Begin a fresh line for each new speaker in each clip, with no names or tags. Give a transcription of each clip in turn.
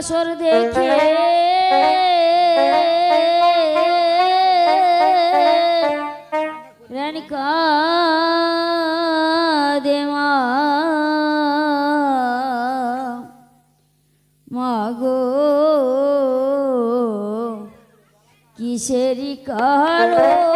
বাসর দেখে রানিকা দেমা মাগো কিসেরি কারও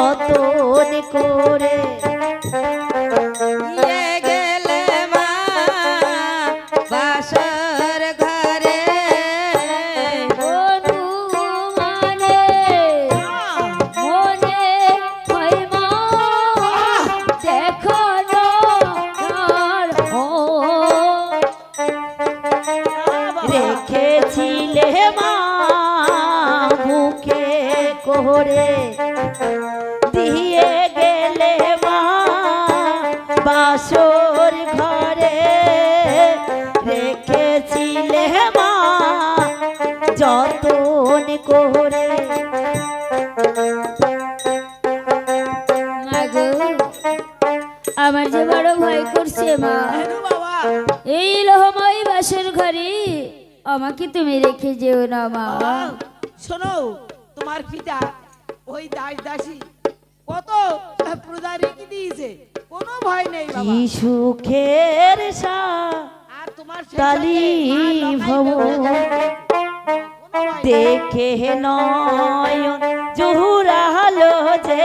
যতন করে বাসর ঘরে রেখেছিলে মা যতন করে।
আমার যে বড় ভয় করছে মা
বাবা
এই লোহময় বাসর ঘরে আমাকে তুমি রেখে যেও না মা।
বাবা, শোনো তোমার পিতা ওই দাস দাসী কত প্রজা রেখে দিয়েছে। কোনো ভয় নেই বাবা
কি সুখের
আর তোমার
তালি ভব। দেখে নয় জুহুরালো যে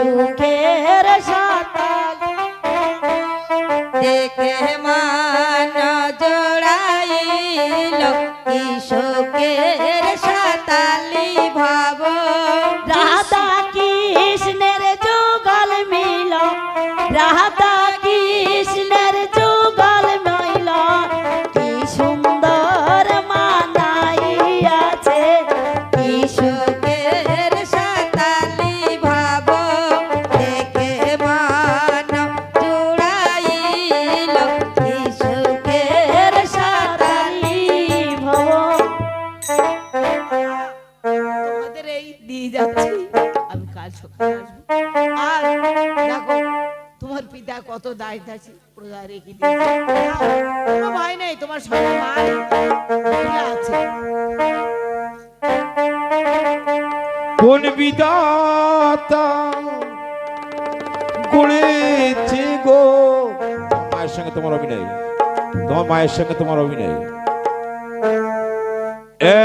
সুখের সাতালি
দেখে মান জোড়াইল কৃষকের সাতালি ভাব।
কোন
বিদাতা গড়েছে গো? মায়ের সঙ্গে তোমার অভিনয়। তোমার মায়ের সঙ্গে তোমার অভিনয়।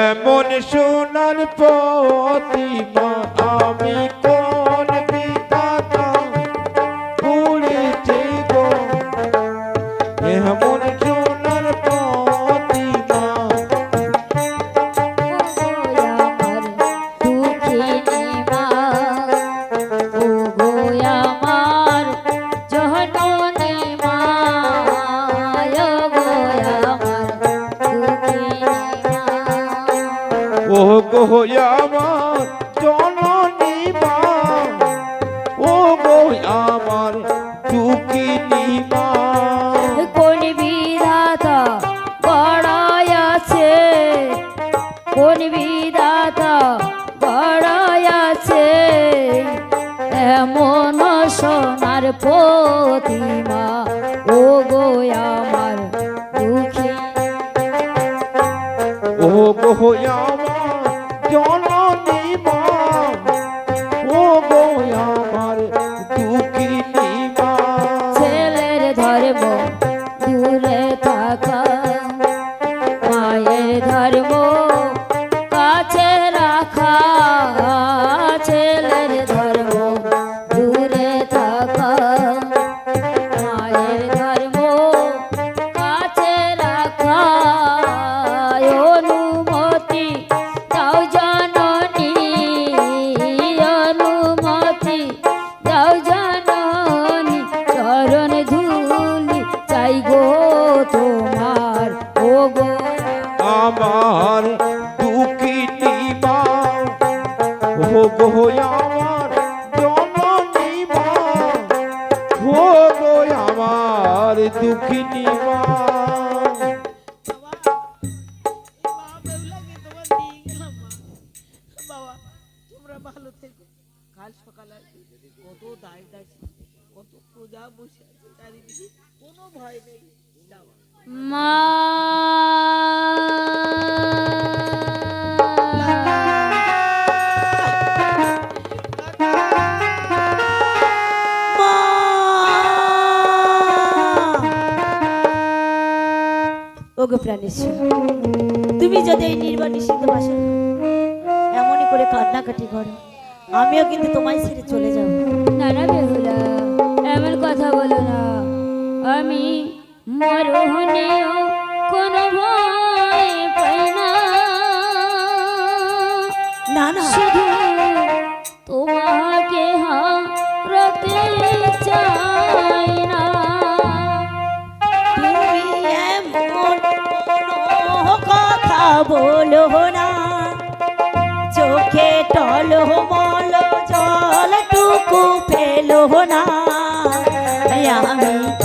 এমন সোনার পথ আমি
দুঃখিনী
গো আমার
দুঃখিনী মা।
করেছ তুমি যদি এই নির্বাণ নির্বাণিষিত বাসা এমনই করে কান্নাকাটি করো। আমিও কিন্তু তোমায় ছেড়ে চলে যাব।
না না বেহুলা, এমন কথা বলো না। আমি মরহনেও
বলো না। চোখে টলো মল টুকু ফেলো না। আমি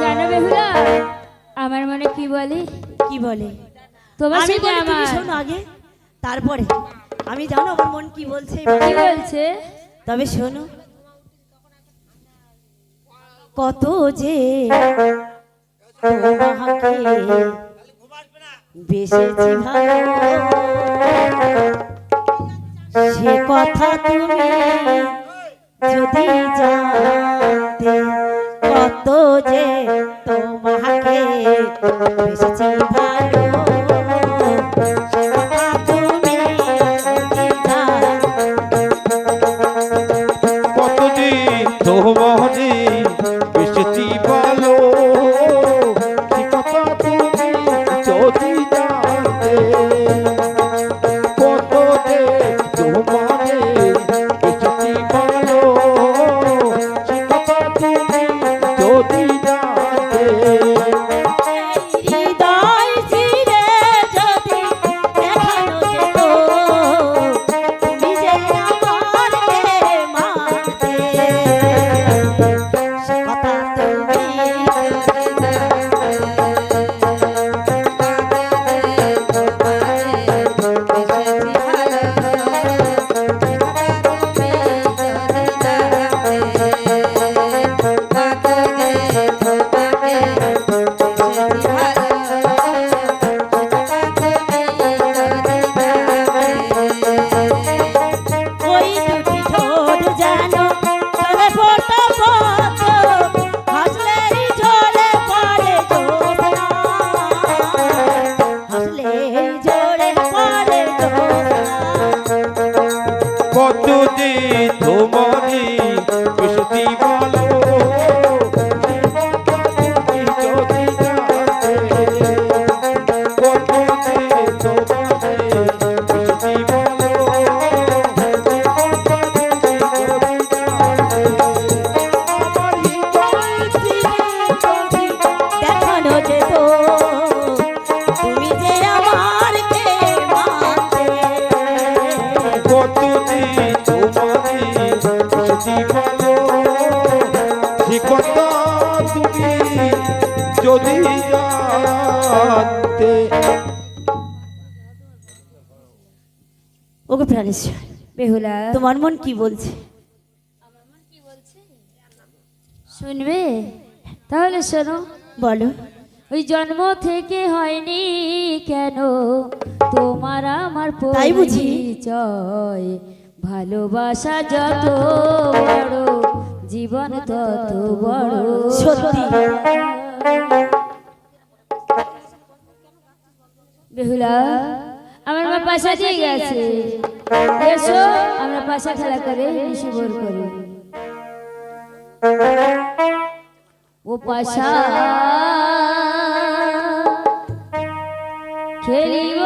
জানো
বেহুলা
আমার মনে কি বলে?
কি বলে?
তোমার
আমি
সাথে
বলি তুমি
আমার
শোনো আগে। তারপরে। আমি জানো আমার মন কি বলছে।
কি বলছে?
তবে শোনো। কত যে তোমাকে বেসেছি ভালো। সে কথা তুমি যদি জানতে কত যে তোমাকে বেশি ভালো
তোমার
মন কি বলছে?
শুনবে? তাহলে শোনো
বলো।
ওই জন্ম থেকে হয়নি কেন? তোমার আমার
তাই বুঝি?
পরিচয়। ভালোবাসা যত বড় জীবন তত বড়।
সত্যি।
বেহুলা আমার মা পাশা দিয়ে গেছে। এসো আমরা পাশা খেলা করে শুভর করি। ও পাশা খেলিব।